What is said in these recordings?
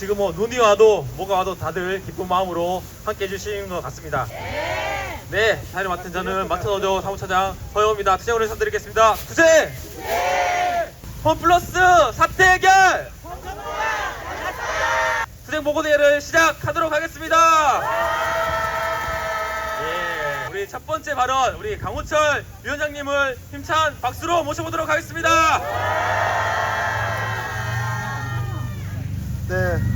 지금 뭐 눈이 와도 뭐가 와도 다들 기쁜 마음으로 함께 해주시는 것 같습니다. 네, 사회를 맡은 저는 마트노조 사무처장 허영입니다. 투쟁으로 인사드리겠습니다. 투쟁! 홈플러스 사태 해결! 투쟁 보고 대회를 시작하도록 하겠습니다. 예, 우리 첫 번째 발언 우리 강호철 위원장님을 힘찬 박수로 모셔보도록 하겠습니다. 네, 그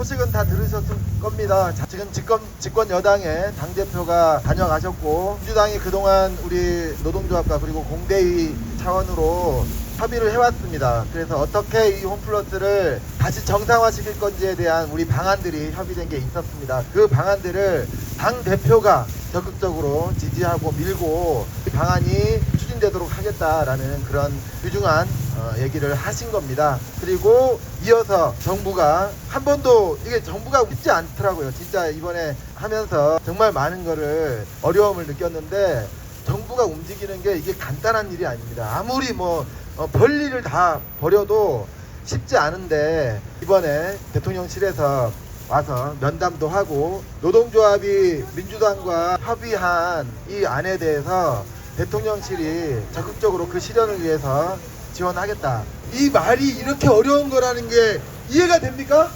소식은 다 들으셨을 겁니다. 자, 지금 집권, 집권 여당의 당대표가 다녀가셨고, 민주당이 그동안 우리 노동조합과 그리고 공대위 차원으로 협의를 해왔습니다. 그래서 어떻게 이 홈플러스를 다시 정상화시킬 건지에 대한 우리 방안들이 협의된 게 있었습니다. 그 방안들을 당 대표가 적극적으로 지지하고 밀고 이 방안이 추진되도록 하겠다라는 그런 유중한 어, 얘기를 하신 겁니다. 그리고 이어서 정부가 한 번도 이게 정부가 쉽지 않더라고요. 진짜 이번에 하면서 정말 많은 거를 어려움을 느꼈는데 정부가 움직이는 게 이게 간단한 일이 아닙니다. 아무리 뭐 어, 벌리를 다 버려도 쉽지 않은데 이번에 대통령실에서 와서 면담도 하고 노동조합이 민주당과 협의한 이 안에 대해서 대통령실이 적극적으로 그 실현을 위해서 지원하겠다. 이 말이 이렇게 어려운 거라는 게 이해가 됩니까?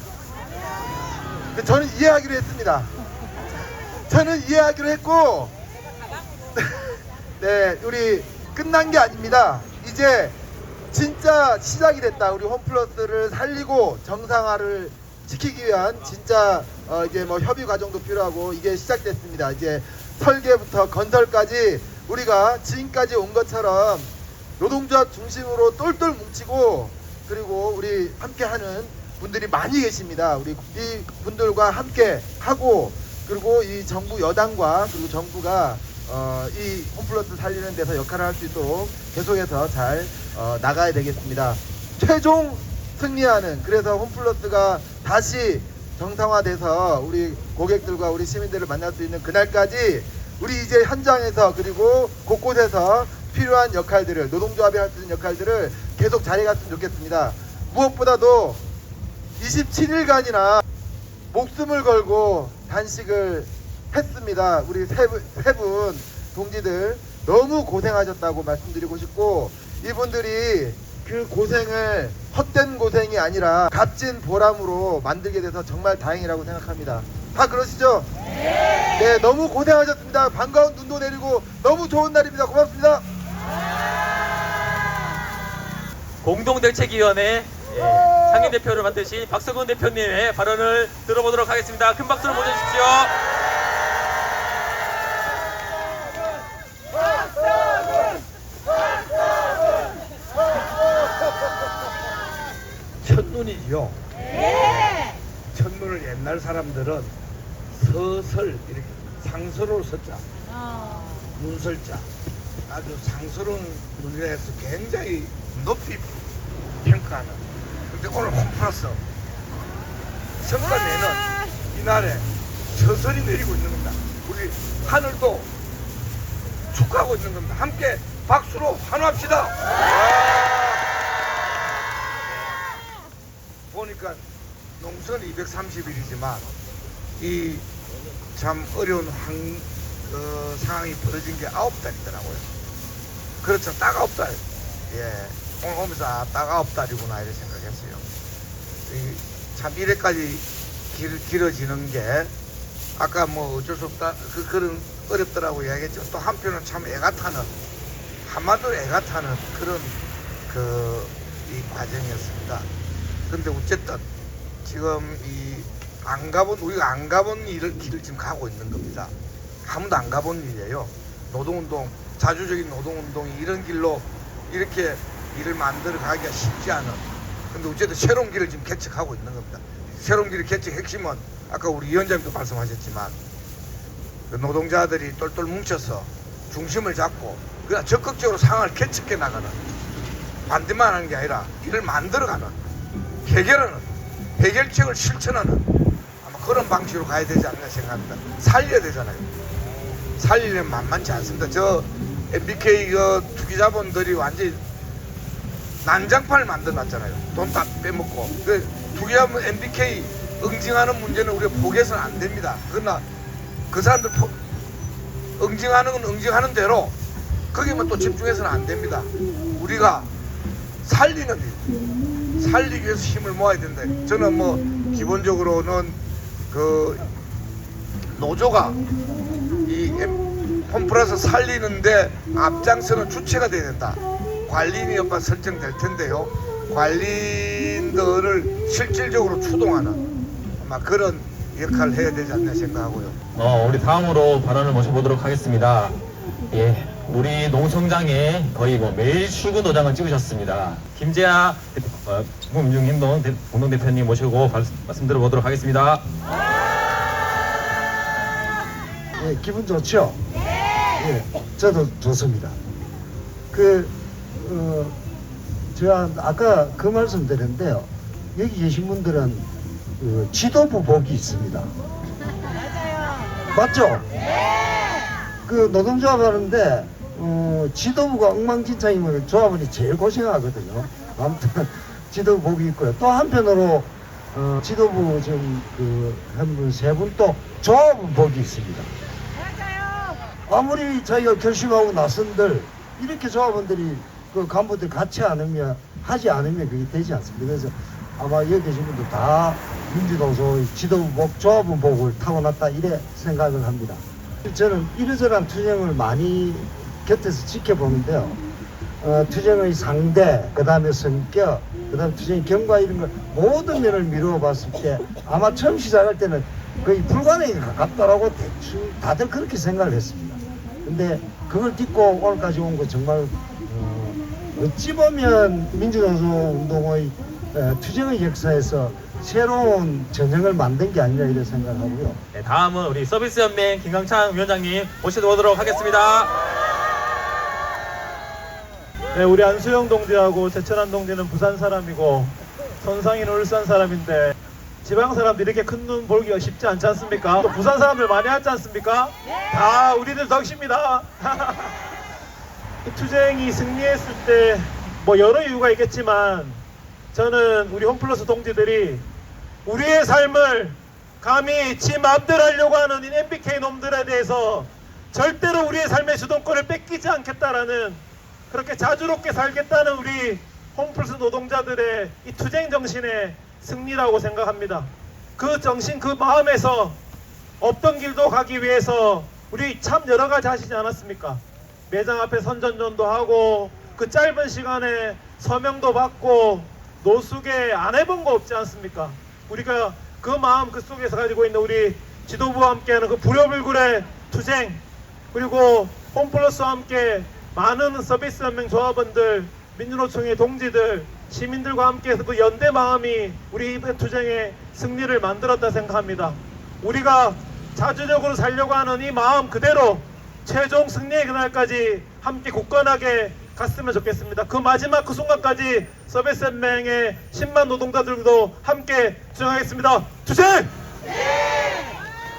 그 저는 이해하기로 했습니다. 저는 이해하기로 했고, 네, 우리 끝난 게 아닙니다. 이제 진짜 시작이 됐다. 우리 홈플러스를 살리고 정상화를 시키기 위한 진짜 어 이제 뭐 협의 과정도 필요하고 이게 시작됐습니다. 이제 설계부터 건설까지 우리가 지금까지 온 것처럼 노동조합 중심으로 똘똘 뭉치고 그리고 우리 함께하는 분들이 많이 계십니다. 우리 이 분들과 함께 하고 그리고 이 정부 여당과 그리고 정부가 어, 이 홈플러스 살리는 데서 역할을 할 수 있도록 계속해서 잘 어, 나가야 되겠습니다. 최종 승리하는 그래서 홈플러스가 다시 정상화돼서 우리 고객들과 우리 시민들을 만날 수 있는 그날까지 우리 이제 현장에서 그리고 곳곳에서 필요한 역할들을 노동조합이 할 수 있는 역할들을 계속 잘해갔으면 좋겠습니다. 무엇보다도 27일간이나 목숨을 걸고 단식을 했습니다. 우리 세분 동지들 너무 고생하셨다고 말씀드리고 싶고 이분들이 그 고생을 헛된 고생이 아니라 값진 보람으로 만들게 돼서 정말 다행이라고 생각합니다. 다 그러시죠? 네, 너무 고생하셨습니다. 반가운 눈도 내리고 너무 좋은 날입니다. 고맙습니다. 공동대책위원회 예, 상임대표를 맡으신 박성훈 대표님의 발언을 들어보도록 하겠습니다. 큰 박수로 모셔주십시오. 첫눈이죠. 첫눈을 옛날 사람들은 서설 이렇게 상서로 썼자, 문설자 아주 상스러운 문제에 해서 굉장히 높이 평가하는. 근데 오늘 홈플러스 성과 내는 이날에 서설이 내리고 있는 겁니다. 우리 하늘도 축하하고 있는 겁니다. 함께 박수로 환호합시다. 보니까 농선 230일이지만 이 참 어려운 환, 어, 상황이 벌어진 게 아홉 달이더라고요. 그렇죠. 딱 아홉 달. 예. 오늘 오면서 아, 딱 아홉 달이구나 이렇게 생각했어요. 이, 참 이래까지 길, 길어지는 게 아까 뭐 어쩔 수 없다 그, 그런 어렵더라고 이야기했지만 또 한편은 참 애가 타는 한마디로 애가 타는 그런 그 이 과정이었습니다. 근데 어쨌든 지금 이 안 가본 우리가 안 가본 일을 길을 지금 가고 있는 겁니다. 아무도 안 가본 일이에요. 노동운동 자주적인 노동운동이 이런 길로 이렇게 일을 만들어 가기가 쉽지 않은. 근데 어쨌든 새로운 길을 지금 개척하고 있는 겁니다. 새로운 길의 개척 핵심은 아까 우리 위원장님도 말씀하셨지만 그 노동자들이 똘똘 뭉쳐서 중심을 잡고 그냥 적극적으로 상황을 개척해 나가는 반대만 하는 게 아니라 길을 만들어가는 해결하는 해결책을 실천하는 아마 그런 방식으로 가야 되지 않나 생각합니다. 살려야 되잖아요. 살리려면 만만치 않습니다. 저 MBK 그 투기자본들이 완전히 난장판을 만들어놨잖아요. 돈 다 빼먹고. 그 하면 MBK 응징하는 문제는 우리가 포기해서는 안 됩니다. 그러나 그 사람들 포, 응징하는 건 응징하는 대로 거기만 또 집중해서는 안 됩니다. 우리가 살리는 일, 살리기 위해서 힘을 모아야 된다. 저는 뭐 기본적으로는 그 노조가 이 엠- 홈플러스 살리는데 앞장서는 주체가 돼야 된다. 관리인이 여파 설정될 텐데요. 관리인들을 실질적으로 추동하는 아마 그런 역할을 해야 되지 않나 생각하고요. 어, 우리 다음으로 발언을 모셔보도록 하겠습니다. 예, 우리 농성장에 거의 뭐 매일 출근 도장을 찍으셨습니다. 김재하 대표, 어, 국민중행동 대- 공동 대표님 모시고 발- 말씀 들어보도록 하겠습니다. 예, 기분 좋죠? 예, 저도 좋습니다. 그, 어, 제가 아까 그 말씀 드렸는데요. 여기 계신 분들은 그 지도부 복이 있습니다. 맞죠? 그 노동조합 하는데, 어, 지도부가 엉망진창이면 조합원이 제일 고생하거든요. 아무튼 지도부 복이 있고요. 또 한편으로 어, 지도부 지금 그한 분, 세분또 조합원 복이 있습니다. 아무리 저희가 결심하고 나선들 이렇게 조합원들이 그 간부들 같이 않으면 하지 않으면 그게 되지 않습니다. 그래서 아마 여기 계신 분들 다 민주노소 지도부복 조합원 복을 타고났다 이래 생각을 합니다. 저는 이러저러한 투쟁을 많이 곁에서 지켜보는데요. 어, 투쟁의 상대, 그 다음에 성격, 그 다음에 투쟁의 경과 이런 걸 모든 면을 미루어 봤을 때 아마 처음 시작할 때는 거의 불가능에 가깝다라고 대충 다들 그렇게 생각을 했습니다. 근데 그걸 딛고 오늘까지 온 거 정말 어, 어찌 보면 민주노소 운동의 어, 투쟁의 역사에서 새로운 전형을 만든 게 아니라 이런 생각을 하고요. 네, 다음은 우리 서비스연맹 김강창 위원장님 모셔보도록 하겠습니다. 네, 우리 안수영 동지하고 제천한 동지는 부산 사람이고 선상이는 울산 사람인데 지방 사람들 이렇게 큰눈 볼기가 쉽지 않지 않습니까? 또 부산 사람들 많이 왔지 않습니까? 다 우리들 덕십니다. 이 투쟁이 승리했을 때 뭐 여러 이유가 있겠지만 저는 우리 홈플러스 동지들이 우리의 삶을 감히 지 맘대로 하려고 하는 이 MBK 놈들에 대해서 절대로 우리의 삶의 주동권을 뺏기지 않겠다라는 그렇게 자주롭게 살겠다는 우리 홈플러스 노동자들의 이 투쟁 정신의 승리라고 생각합니다. 그 정신, 그 마음에서 없던 길도 가기 위해서 우리 참 여러 가지 하시지 않았습니까? 매장 앞에 선전전도 하고 그 짧은 시간에 서명도 받고 노숙에 안 해본 거 없지 않습니까? 우리가 그 마음 그 속에서 가지고 있는 우리 지도부와 함께하는 그 불효불굴의 투쟁 그리고 홈플러스와 함께 많은 서비스 연맹 조합원들 민주노총의 동지들 시민들과 함께해서 그 연대 마음이 우리 투쟁의 승리를 만들었다 생각합니다. 우리가 자주적으로 살려고 하는 이 마음 그대로 최종 승리의 그날까지 함께 굳건하게 갔으면 좋겠습니다. 그 마지막 그 순간까지 서비스 연맹의 10만 노동자들도 함께 투쟁하겠습니다. 투쟁!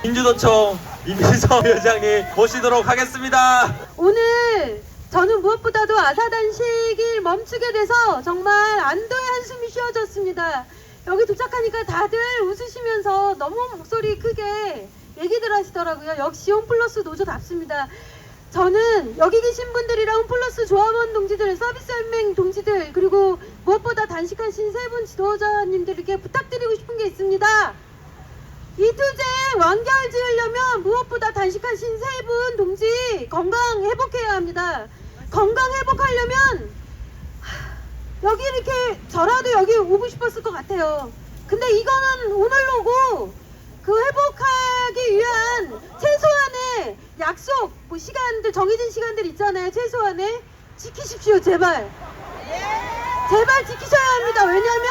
민주노총 이민석 위원장님 모시도록 하겠습니다. 오늘 저는 무엇보다도 아사 단식을 멈추게 돼서 정말 안도의 한숨이 쉬어졌습니다. 여기 도착하니까 다들 웃으시면서 너무 목소리 크게 얘기들 하시더라고요. 역시 홈플러스 노조답습니다. 저는 여기 계신 분들이랑 홈플러스 조합원 동지들, 서비스 연맹 동지들, 그리고 무엇보다 단식하신 세 분 지도자님들에게 부탁드리고 싶은 게 있습니다. 이 투쟁 완결 지으려면 무엇보다 단식하신 세 분 동지 건강 회복해야 합니다. 건강 회복하려면 하, 여기 이렇게 저라도 여기 오고 싶었을 것 같아요. 근데 이거는 오늘로고 그 회복하기 위한 최소한의 약속 뭐 시간들 정해진 시간들 있잖아요. 최소한의 지키십시오 제발. 제발 지키셔야 합니다. 왜냐면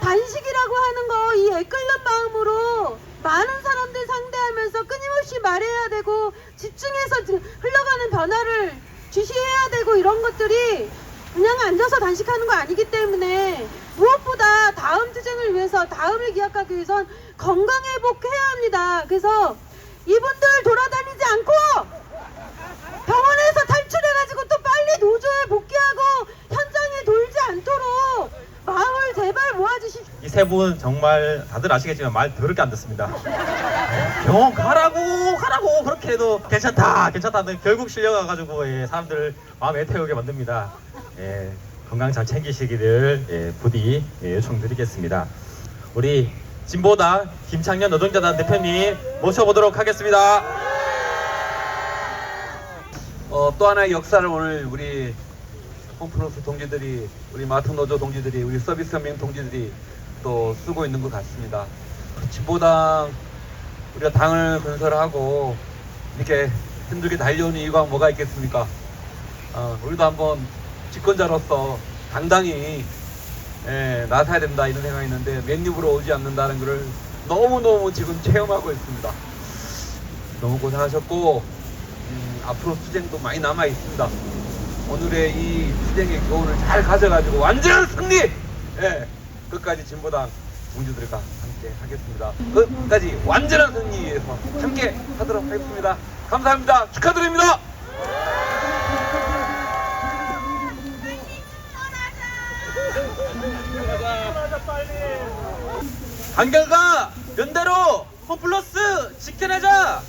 단식이라고 하는 거 이 애끓는 마음으로 많은 사람들 상대하면서 끊임없이 말해야 되고 집중해서 지- 흘러가는 변화를 주시해야 되고 이런 것들이 그냥 앉아서 단식하는 거 아니기 때문에 무엇보다 다음 투쟁을 위해서 다음을 기약하기 위해선 건강 회복해야 합니다. 그래서 이분들 돌아다니지 않고 병원에서 탈출해가지고 또 빨리 노조에 복귀하고 현장에 돌지 않도록 마음을 제발 모아주십시오. 이 세 분 정말 다들 아시겠지만 말 더럽게 안 듣습니다. 예, 병원 가라고 가라고 그렇게 해도 괜찮다 괜찮다는 결국 실려가가지고 예, 사람들 마음에 태우게 만듭니다. 예, 건강 잘 챙기시기를 예, 부디 예, 요청드리겠습니다. 우리 진보당 김창년 노동자단 대표님 모셔보도록 하겠습니다. 어, 또 하나의 역사를 오늘 우리 홈플러스 동지들이 우리 마트 노조 동지들이 우리 서비스 혁명 동지들이 또 쓰고 있는 것 같습니다. 진보당 우리가 당을 건설하고 이렇게 힘들게 달려오는 이유가 뭐가 있겠습니까? 어, 우리도 한번 집권자로서 당당히 예, 나서야 된다 이런 생각이 있는데 맨입으로 오지 않는다는 것을 너무너무 지금 체험하고 있습니다. 너무 고생하셨고 음, 앞으로 투쟁도 많이 남아 있습니다. 오늘의 이 투쟁의 교훈을 잘 가져가지고 완전한 승리! 예, 끝까지 진보당 동지들과 함께 하겠습니다. 끝까지 완전한 승리 위해서 함께 하도록 하겠습니다. 감사합니다. 축하드립니다. 한결과 연대로 홈플러스 지켜내자.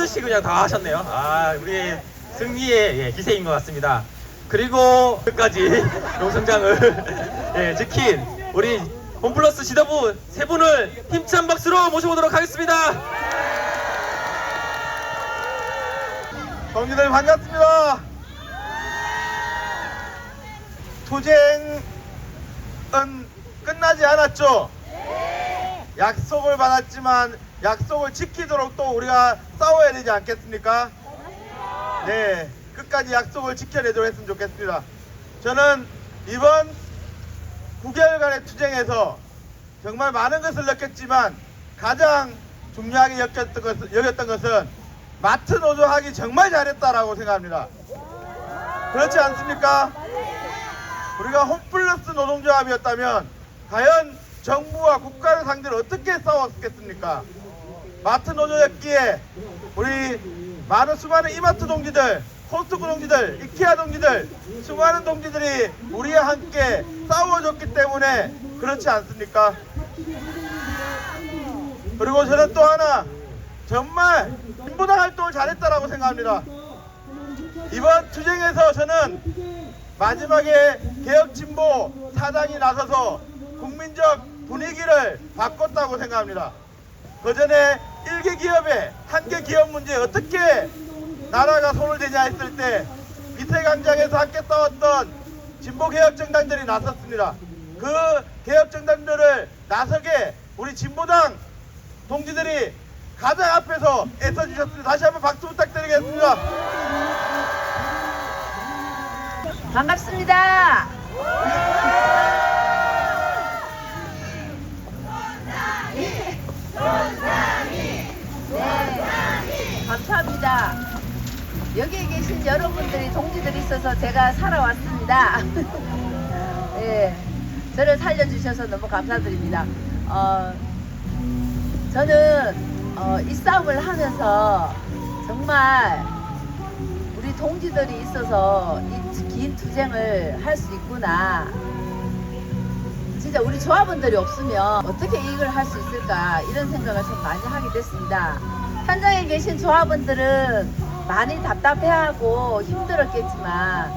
짠 듯이 그냥 다 하셨네요. 아, 우리 승리의 예, 기세인 것 같습니다. 그리고 끝까지 용성장을 예, 지킨 우리 홈플러스 지도부 세 분을 힘찬 박수로 모셔보도록 하겠습니다. 동지들 반갑습니다. 투쟁은 끝나지 않았죠? 약속을 받았지만 약속을 지키도록 또 우리가 싸워야 되지 않겠습니까? 네, 끝까지 약속을 지켜내도록 했으면 좋겠습니다. 저는 이번 9개월간의 투쟁에서 정말 많은 것을 느꼈지만 가장 중요하게 여겼던 것은, 여겼던 것은 마트 노조 하기 정말 잘했다라고 생각합니다. 그렇지 않습니까? 우리가 홈플러스 노동조합이었다면 과연 정부와 국가를 상대로 어떻게 싸웠겠습니까? 마트 노조였기에 우리 많은 수많은 이마트 동지들, 코스트코 동지들, 이케아 동지들, 수많은 동지들이 우리와 함께 싸워줬기 때문에 그렇지 않습니까? 그리고 저는 또 하나 정말 진보당 활동을 잘했다라고 생각합니다. 이번 투쟁에서 저는 마지막에 개혁진보 사당이 나서서 국민적 분위기를 바꿨다고 생각합니다. 그 전에 일개 기업의 한개 기업 문제에 어떻게 나라가 손을 대냐 했을 때 밑에 광장에서 함께 싸웠던 진보 개혁 정당들이 나섰습니다. 그 개혁 정당들을 나서게 우리 진보당 동지들이 가장 앞에서 애써주셨습니다. 다시 한번 박수 부탁드리겠습니다. 반갑습니다. 감사합니다. 여기에 계신 여러분들이 동지들이 있어서 제가 살아왔습니다. 예, 저를 살려주셔서 너무 감사드립니다. 어, 저는 어, 이 싸움을 하면서 정말 우리 동지들이 있어서 이 긴 투쟁을 할 수 있구나. 진짜 우리 조합원들이 없으면 어떻게 이걸 할 수 있을까 이런 생각을 좀 많이 하게 됐습니다. 현장에 계신 조합원들은 많이 답답해하고 힘들었겠지만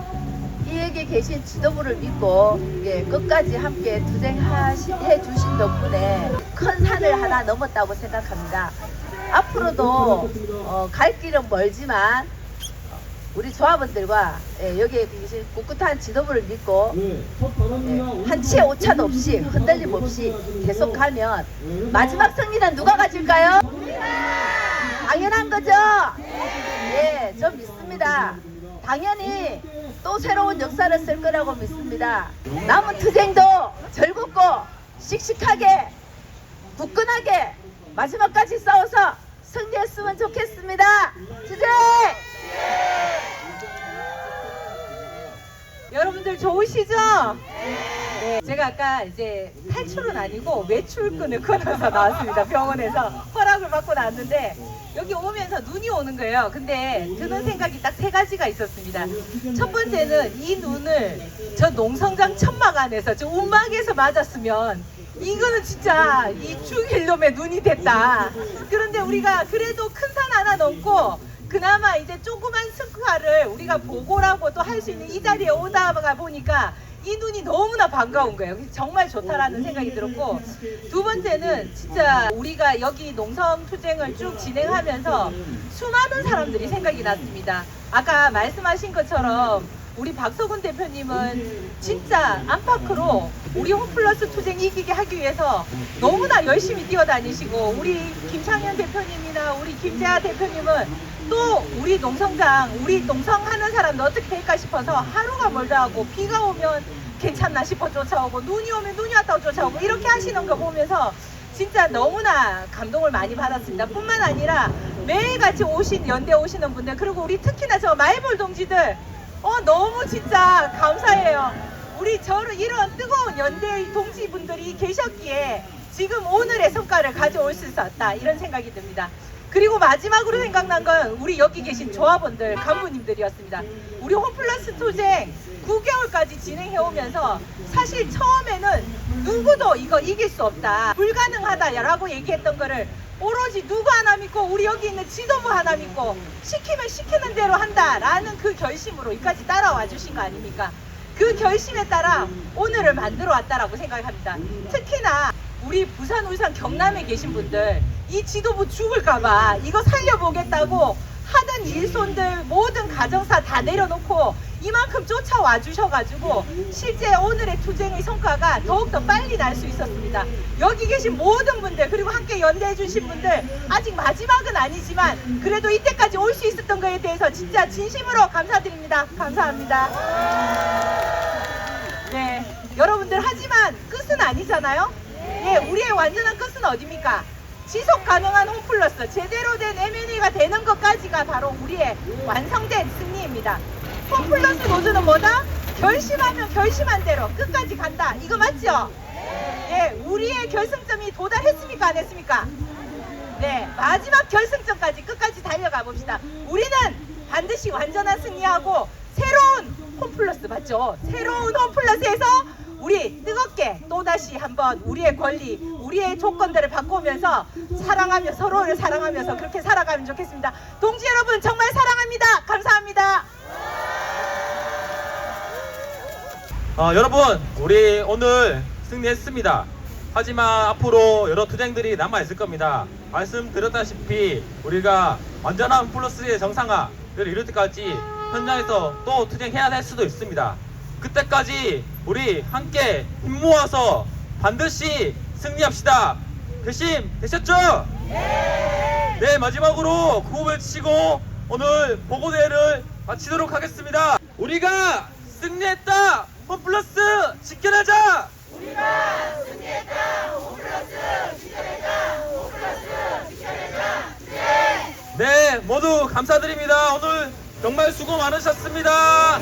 이에게 계신 지도부를 믿고 예, 끝까지 함께 투쟁해 주신 덕분에 큰 산을 하나 넘었다고 생각합니다. 앞으로도 어, 갈 길은 멀지만 우리 조합원들과 예, 여기에 계신 꿋꿋한 지도부를 믿고 예, 한치의 오차도 없이 흔들림 없이 계속 가면 마지막 승리는 누가 가질까요? 당연한 거죠? 예, 저 믿습니다. 당연히 또 새로운 역사를 쓸 거라고 믿습니다. 남은 투쟁도 즐겁고 씩씩하게 굳건하게 마지막까지 싸워서 승리했으면 좋겠습니다. 투쟁! 여러분들 좋으시죠? 네. 제가 아까 이제 탈출은 아니고 외출근을 끊어서 나왔습니다. 병원에서 허락을 받고 나왔는데 여기 오면서 눈이 오는 거예요. 근데 드는 생각이 딱 세 가지가 있었습니다. 첫 번째는 이 눈을 저 농성장 천막 안에서 저 움막에서 맞았으면 이거는 진짜 이 죽일 놈의 눈이 됐다. 그런데 우리가 그래도 큰 산 하나 넘고 그나마 이제 조그만 스카를 우리가 보고라고 또 할 수 있는 이 자리에 오다가 보니까 이 눈이 너무나 반가운 거예요. 정말 좋다라는 생각이 들었고 두 번째는 진짜 우리가 여기 농성 투쟁을 쭉 진행하면서 수많은 사람들이 생각이 났습니다. 아까 말씀하신 것처럼 우리 박서군 대표님은 진짜 안팎으로 우리 홈플러스 투쟁 이기게 하기 위해서 너무나 열심히 뛰어다니시고 우리 김창현 대표님이나 우리 김재하 대표님은 또 우리 농성장 우리 농성 하는 사람들 어떻게 될까 싶어서 하루가 멀다 하고 비가 오면 괜찮나 싶어 쫓아오고 눈이 오면 눈이 왔다고 쫓아오고 이렇게 하시는 거 보면서 진짜 너무나 감동을 많이 받았습니다. 뿐만 아니라 매일같이 오신 연대 오시는 분들 그리고 우리 특히나 저 마이볼 동지들 어 너무 진짜 감사해요. 우리 저를 이런 뜨거운 연대 동지분들이 계셨기에 지금 오늘의 성과를 가져올 수 있었다 이런 생각이 듭니다. 그리고 마지막으로 생각난 건 우리 여기 계신 조합원들, 간부님들이었습니다. 우리 홈플러스 투쟁 9개월까지 진행해 오면서 사실 처음에는 누구도 이거 이길 수 없다, 불가능하다라고 얘기했던 거를 오로지 누구 하나 믿고 우리 여기 있는 지도부 하나 믿고 시키면 시키는 대로 한다라는 그 결심으로 여기까지 따라와 주신 거 아닙니까? 그 결심에 따라 오늘을 만들어 왔다라고 생각합니다. 특히나 우리 부산, 울산, 경남에 계신 분들 이 지도부 죽을까봐 이거 살려보겠다고 하던 일손들 모든 가정사 다 내려놓고 이만큼 쫓아와 주셔가지고 실제 오늘의 투쟁의 성과가 더욱더 빨리 날 수 있었습니다. 여기 계신 모든 분들 그리고 함께 연대해 주신 분들 아직 마지막은 아니지만 그래도 이때까지 올 수 있었던 거에 대해서 진짜 진심으로 감사드립니다. 감사합니다. 네, 여러분들 하지만 끝은 아니잖아요. 예, 우리의 완전한 끝은 어디입니까? 지속 가능한 홈플러스 제대로 된 M&A가 되는 것까지가 바로 우리의 완성된 승리입니다. 홈플러스 노조는 뭐다? 결심하면 결심한 대로 끝까지 간다. 이거 맞죠? 예, 우리의 결승점이 도달했습니까? 안 했습니까? 네, 마지막 결승점까지 끝까지 달려가 봅시다. 우리는 반드시 완전한 승리하고 새로운 홈플러스 맞죠? 새로운 홈플러스에서 우리 뜨겁게 또다시 한번 우리의 권리, 우리의 조건들을 바꾸면서 사랑하며 서로를 사랑하면서 그렇게 살아가면 좋겠습니다. 동지 여러분 정말 사랑합니다. 감사합니다. 어, 여러분, 우리 오늘 승리했습니다. 하지만 앞으로 여러 투쟁들이 남아있을 겁니다. 말씀드렸다시피 우리가 완전한 플러스의 정상화를 이룰 때까지 현장에서 또 투쟁해야 할 수도 있습니다. 그때까지 우리 함께 힘 모아서 반드시 승리합시다. 결심 되셨죠? 네, 마지막으로 구호를 치고 오늘 보고대회를 마치도록 하겠습니다. 우리가 승리했다! 홈플러스 지켜내자! 우리가 승리했다! 홈플러스 지켜내자! 홈플러스 지켜내자! 네! 네, 모두 감사드립니다. 오늘 정말 수고 많으셨습니다.